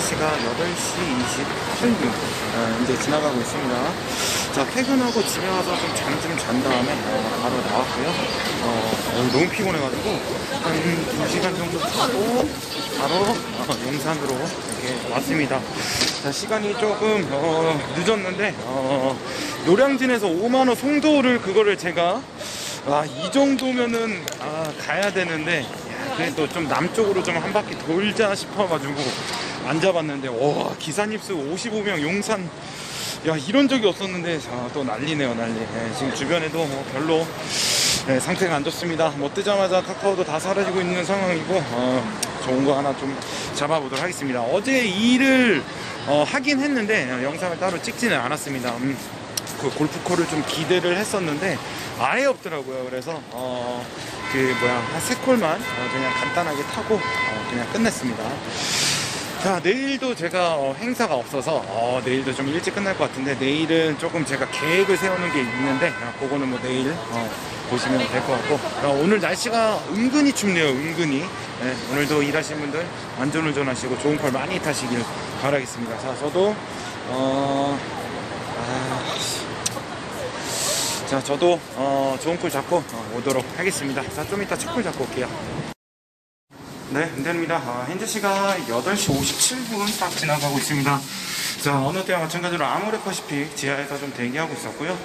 시각 8시 28분 어, 이제 지나가고 있습니다. 자 퇴근하고 집에 와서 좀 잠 좀 잔 다음에 어, 바로 나왔고요. 어, 오늘 너무 피곤해가지고 한 2시간 정도 자고 바로 어, 용산으로 이렇게 왔습니다. 자 시간이 조금 어, 늦었는데 어, 노량진에서 5만원 송도를 그거를 제가 아, 이 정도면은 아, 가야 되는데 야, 그래도 좀 남쪽으로 좀 한 바퀴 돌자 싶어가지고 앉아봤는데 와 기사님 수 55명 용산. 야 이런 적이 없었는데 자, 또 난리네요 난리. 예, 지금 주변에도 뭐 별로 예, 상태가 안 좋습니다. 뭐 뜨자마자 카카오도 다 사라지고 있는 상황이고 어, 좋은 거 하나 좀 잡아보도록 하겠습니다. 어제 일을 어, 하긴 했는데 어, 영상을 따로 찍지는 않았습니다. 음, 그 골프코를 좀 기대를 했었는데 아예 없더라고요. 그래서 어, 그 뭐야 한 세 콜만 어, 그냥 간단하게 타고 어, 그냥 끝냈습니다. 자 내일도 제가 어, 행사가 없어서 어, 내일도 좀 일찍 끝날 것 같은데 내일은 조금 제가 계획을 세우는 게 있는데 어, 그거는 뭐 내일 어, 보시면 될 것 같고 어, 오늘 날씨가 은근히 춥네요 은근히 네, 오늘도 일하시는 분들 안전운전 하시고 좋은 콜 많이 타시길 바라겠습니다 자 저도 어, 아, 자, 저도 어, 좋은 콜 잡고 어, 오도록 하겠습니다. 자, 좀 이따 첫콜 잡고 올게요. 네, 은대입니다. 아, 현재 시각 8시 57분 딱 지나가고 있습니다. 자, 어느 때와 마찬가지로 아모레퍼시픽 지하에서 좀 대기하고 있었고요.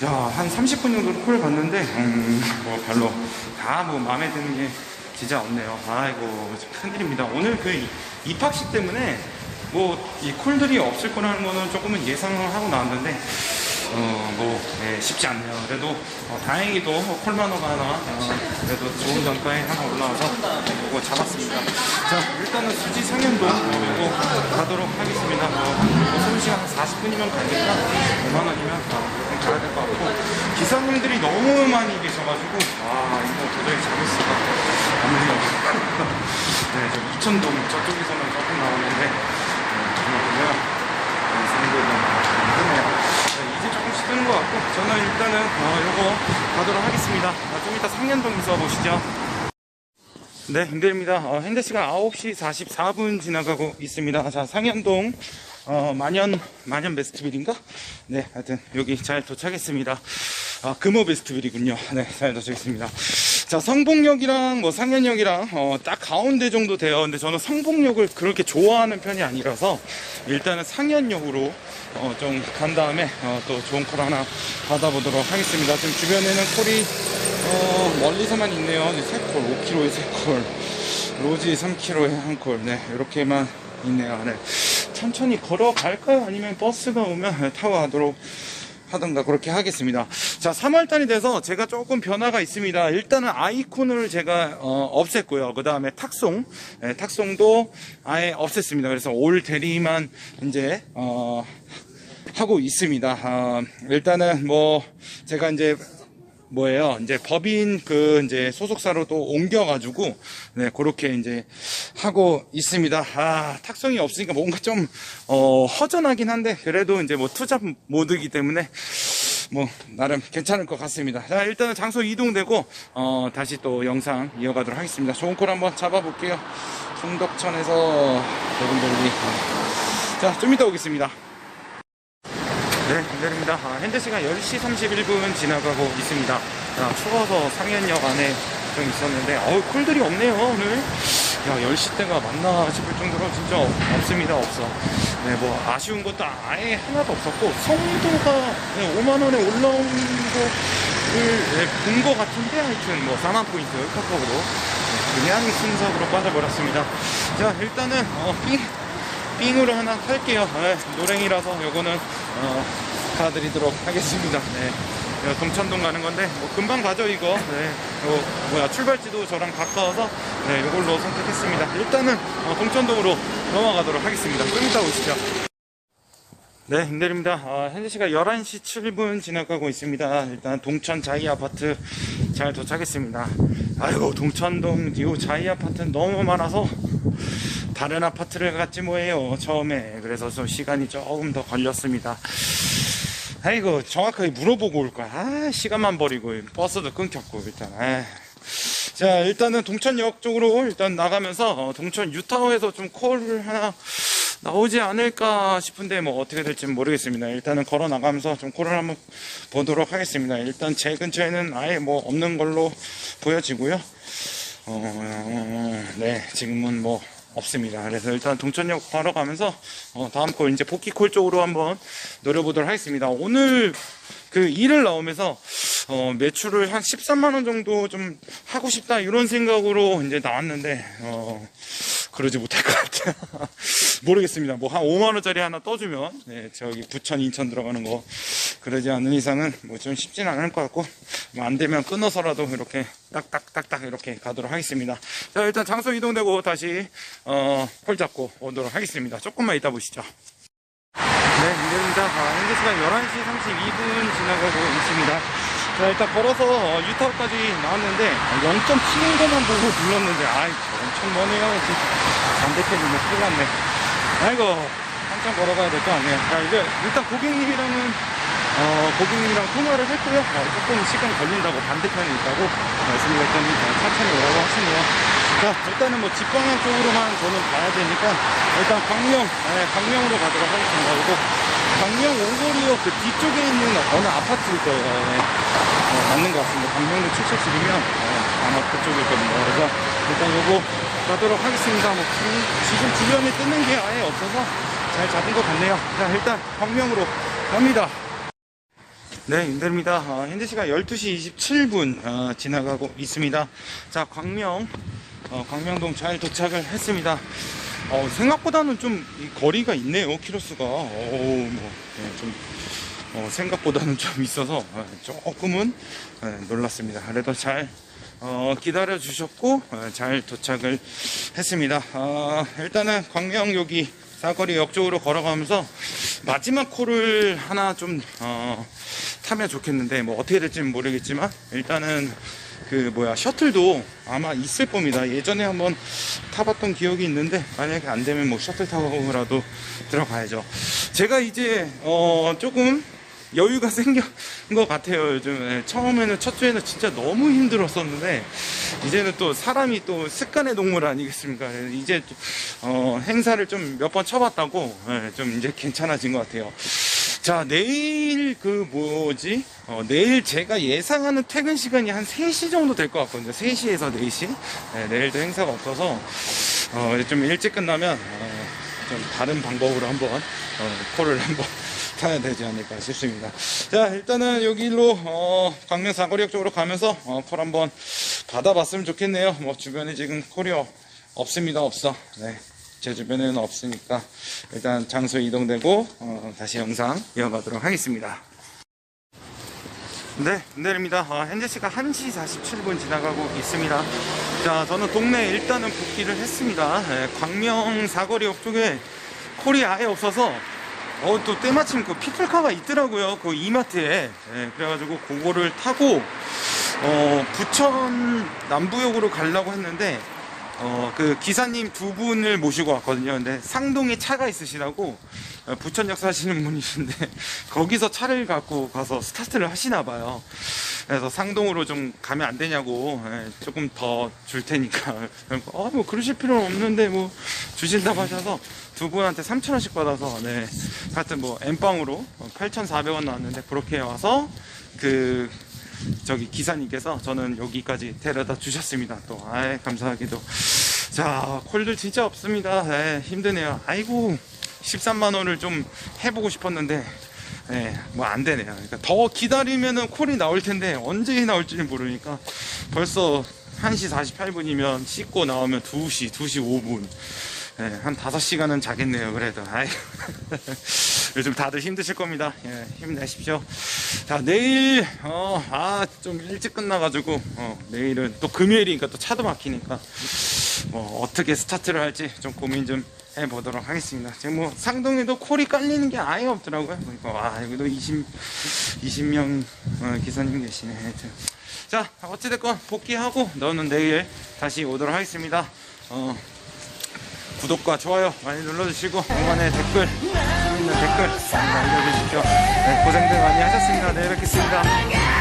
자, 한 30분 정도 콜 봤는데, 음, 뭐 별로 다 뭐 마음에 드는 게 진짜 없네요. 아이고, 참 큰일입니다. 오늘 그 입학식 때문에 뭐 이 콜들이 없을 거라는 거는 조금은 예상을 하고 나왔는데, 어, 뭐, 예, 쉽지 않네요. 그래도, 어, 다행히도 콜마너가 하나, 어, 그래도 좋은 단가에 하나 올라와서 이거 잡았습니다. 자, 일단은 수지 상현도 이거 가도록 하겠습니다. 뭐, 뭐 소비 시간 한 40분이면 가니까 5만 원이면 어, 가야 될 것 같고, 기사님들이 너무 많이 계셔가지고, 아, 이거 도저히 잡을 수가 없네요. 네, 저 이천동 저쪽에서는 조금 나오는데, 네, 정말 보면, 이 상도는 힘드네요. 네, 이제 조금씩 뜨는 것 저는 일단은 어, 요거 가도록 하겠습니다. 아, 좀 이따 상현동에서 보시죠. 네 힘들입니다. 어, 현재 시간 9시 44분 지나가고 있습니다. 자 상현동 어, 만연 만연 베스트빌인가? 네 하여튼 여기 잘 도착했습니다. 아 금호 베스트빌이군요. 네 잘 도착했습니다 자 성북역이랑 뭐 상현역이랑 어, 딱 가운데 정도 돼요. 근데 저는 성북역을 그렇게 좋아하는 편이 아니라서 일단은 상현역으로 어, 좀 간 다음에 어, 또 좋은 콜 하나 받아보도록 하겠습니다. 지금 주변에는 콜이 어, 멀리서만 있네요. 3콜 5kg에 3콜 로지 3kg에 한콜. 네 이렇게만 있네요. 네. 천천히 걸어갈까요? 아니면 버스가 오면 타고 가도록 하던가 그렇게 하겠습니다. 자, 3월달이 돼서 제가 조금 변화가 있습니다. 일단은 아이콘을 제가 어, 없앴고요. 그 다음에 탁송, 예, 탁송도 아예 없앴습니다. 그래서 올 대리만 이제 어, 하고 있습니다. 어, 일단은 뭐 제가 이제 뭐예요? 이제 법인 그 이제 소속사로 또 옮겨가지고 네 그렇게 이제 하고 있습니다. 아 탁성이 없으니까 뭔가 좀 어, 허전하긴 한데 그래도 이제 뭐 투잡 모드이기 때문에 뭐 나름 괜찮을 것 같습니다. 자 일단은 장소 이동되고 어, 다시 또 영상 이어가도록 하겠습니다. 좋은 콜 한번 잡아볼게요. 송덕천에서 여러분들이 자좀 이따 오겠습니다. 네, 내립니다. 아, 현재 시간 10시 31분 지나가고 있습니다. 아, 추워서 상현역 안에 좀 있었는데, 어우, 콜들이 없네요, 오늘. 야, 10시 때가 맞나 싶을 정도로 진짜 없습니다, 없어. 네, 뭐, 아쉬운 것도 아예 하나도 없었고, 성도가 5만원에 올라온 거를 네, 본것 같은데, 하여튼 뭐, 4만 포인트 카카오로 네, 그냥 순삭으로 빠져버렸습니다. 자, 일단은, 어, 삥. 삥으로 하나 할게요. 네, 노랭이라서 요거는 어, 가드리도록 하겠습니다. 네. 어, 동천동 가는 건데 뭐 금방 가죠 이거. 네. 요, 뭐야 출발지도 저랑 가까워서 네, 요걸로 선택했습니다. 일단은 어, 동천동으로 넘어가도록 하겠습니다. 좀 이따 오시죠. 네, 힘들입니다. 아, 현재 시간 11시 7분 지나가고 있습니다. 일단 동천 자이 아파트 잘 도착했습니다. 아이고, 동천동 이 자이 아파트는 너무 많아서 다른 아파트를 갔지 뭐예요, 처음에. 그래서 좀 시간이 조금 더 걸렸습니다. 아이고, 정확하게 물어보고 올 거야. 아, 시간만 버리고, 버스도 끊겼고, 일단. 아. 자, 일단은 동천역 쪽으로 일단 나가면서, 어, 동천 유타워에서 좀 콜을 하나 나오지 않을까 싶은데 뭐 어떻게 될지 모르겠습니다. 일단은 걸어 나가면서 좀 콜을 한번 보도록 하겠습니다. 일단 제 근처에는 아예 뭐 없는 걸로 보여지고요. 어, 네, 지금은 뭐 없습니다. 그래서 일단 동천역 걸어 가면서 어, 다음 콜 이제 복귀콜 쪽으로 한번 노려보도록 하겠습니다. 오늘 그 일을 나오면서 어, 매출을 한 13만 원 정도 좀 하고 싶다 이런 생각으로 이제 나왔는데 어, 그러지 못할 것 같아요. 모르겠습니다. 뭐 한 5만 원짜리 하나 떠주면 네, 저기 부천 인천 들어가는 거 그러지 않는 이상은 뭐 좀 쉽지는 않을 것 같고 뭐 안 되면 끊어서라도 이렇게 딱딱딱딱 이렇게 가도록 하겠습니다. 자 일단 장소 이동되고 다시 어, 콜 잡고 오도록 하겠습니다. 조금만 이따 보시죠. 네, 이제입니다. 아, 현재 시간 11시 32분 지나가고 있습니다. 자, 일단 걸어서 어, 유타까지 나왔는데 0.7인 것만 보고 눌렀는데 아이 엄청 머네요. 진짜. 반대편이네. 큰일 났네. 아이고 한참 걸어가야 될거 아니에요. 자, 이제 일단 고객님이랑은 어, 고객님이랑 통화를 했고요. 어, 조금 시간 걸린다고 반대편에 있다고 말씀드렸더니 어, 천천히 오라고 하시네요. 자, 일단은 뭐 직방향 쪽으로만 저는 가야 되니까 일단 광명, 네, 광명으로 가도록 하겠습니다. 그리고 광명 원거리역 그 뒤쪽에 있는 어느 아파트일 거예요. 네. 어, 맞는 것 같습니다. 광명도 77집이면 아마 그쪽일 거든요. 그래서 일단 요거 가도록 하겠습니다. 뭐 지- 지금 주변에 뜨는 게 아예 없어서 잘 잡은 것 같네요. 자, 일단 광명으로 갑니다. 네, 임대입니다. 어, 현재 시간 12시 27분 어, 지나가고 있습니다. 자, 광명, 어, 광명동 잘 도착을 했습니다. 어, 생각보다는 좀이 거리가 있네요, 키로수가. 오, 뭐, 네, 좀, 어, 생각보다는 좀 있어서 어, 조금은 네, 놀랐습니다. 그래도 잘 어, 기다려 주셨고 어, 잘 도착을 했습니다. 어, 일단은 광명 여기 사거리 역 쪽으로 걸어가면서 마지막 콜을 하나 좀 어, 타면 좋겠는데 뭐 어떻게 될지는 모르겠지만 일단은 그 뭐야 셔틀도 아마 있을 겁니다. 예전에 한번 타봤던 기억이 있는데 만약에 안 되면 뭐 셔틀 타고라도 들어가야죠. 제가 이제 어 조금 여유가 생긴 것 같아요. 요즘 에, 처음에는 첫 주에는 진짜 너무 힘들었었는데 이제는 또 사람이 또 습관의 동물 아니겠습니까? 이제 또, 어, 행사를 좀 몇 번 쳐봤다고 예, 좀 이제 괜찮아진 것 같아요. 자, 내일 그 뭐지? 어, 내일 제가 예상하는 퇴근 시간이 한 3시 정도 될 것 같거든요. 3시에서 4시. 네, 내일도 행사가 없어서 어, 좀 일찍 끝나면 어, 좀 다른 방법으로 한번 어, 콜을 한번 타야 되지 않을까 싶습니다. 자, 일단은 여기로 어, 광명 사거리역 쪽으로 가면서 어, 콜 한번 받아봤으면 좋겠네요. 뭐 주변에 지금 콜이 어- 없습니다. 없어. 네. 제 주변에는 없으니까 일단 장소 이동되고 어, 다시 영상 이어가도록 하겠습니다. 네, 내립니다. 아, 현재 시간 1시 47분 지나가고 있습니다. 자, 저는 동네에 일단은 복귀를 했습니다. 예, 광명 사거리역 쪽에 콜이 아예 없어서 어, 또 때마침 그 피플카가 있더라고요. 그 이마트에. 예, 그래가지고 그거를 타고 어, 부천 남부역으로 가려고 했는데 어, 그 기사님 두 분을 모시고 왔거든요. 근데 상동에 차가 있으시다고 어, 부천 역 사시는 분이신데 거기서 차를 갖고 가서 스타트를 하시나 봐요. 그래서 상동으로 좀 가면 안 되냐고 예, 조금 더 줄 테니까 아뭐 그러실 필요는 없는데 뭐 주신다고 하셔서 두 분한테 3천 원씩 받아서 네 하여튼 뭐 엠빵으로 8,400원 나왔는데 그렇게 와서 그 저기 기사님께서 저는 여기까지 데려다 주셨습니다. 또, 아이, 감사하게도. 자, 콜들 진짜 없습니다. 에, 힘드네요. 아이고, 13만 원을 좀 해보고 싶었는데, 예, 뭐 안 되네요. 그러니까 더 기다리면은 콜이 나올 텐데, 언제 나올지 모르니까 벌써 1시 48분이면 씻고 나오면 2시, 2시 5분. 예, 한 5시간은 자겠네요, 그래도. 요즘 다들 힘드실 겁니다. 예, 힘내십시오. 자, 내일, 어, 아, 좀 일찍 끝나가지고, 어, 내일은 또 금요일이니까 또 차도 막히니까, 뭐, 어떻게 스타트를 할지 좀 고민 좀 해보도록 하겠습니다. 지금 뭐, 상동에도 콜이 깔리는 게 아예 없더라고요. 그러니까, 와, 여기도 20, 20명 어, 기사님 계시네. 하여튼. 자, 어찌됐건 복귀하고, 너는 내일 다시 오도록 하겠습니다. 어, 구독과 좋아요 많이 눌러주시고 응원의 댓글 재밌는 댓글 많이 남겨주십시오 네, 고생들 많이 하셨습니다 내일 뵙겠습니다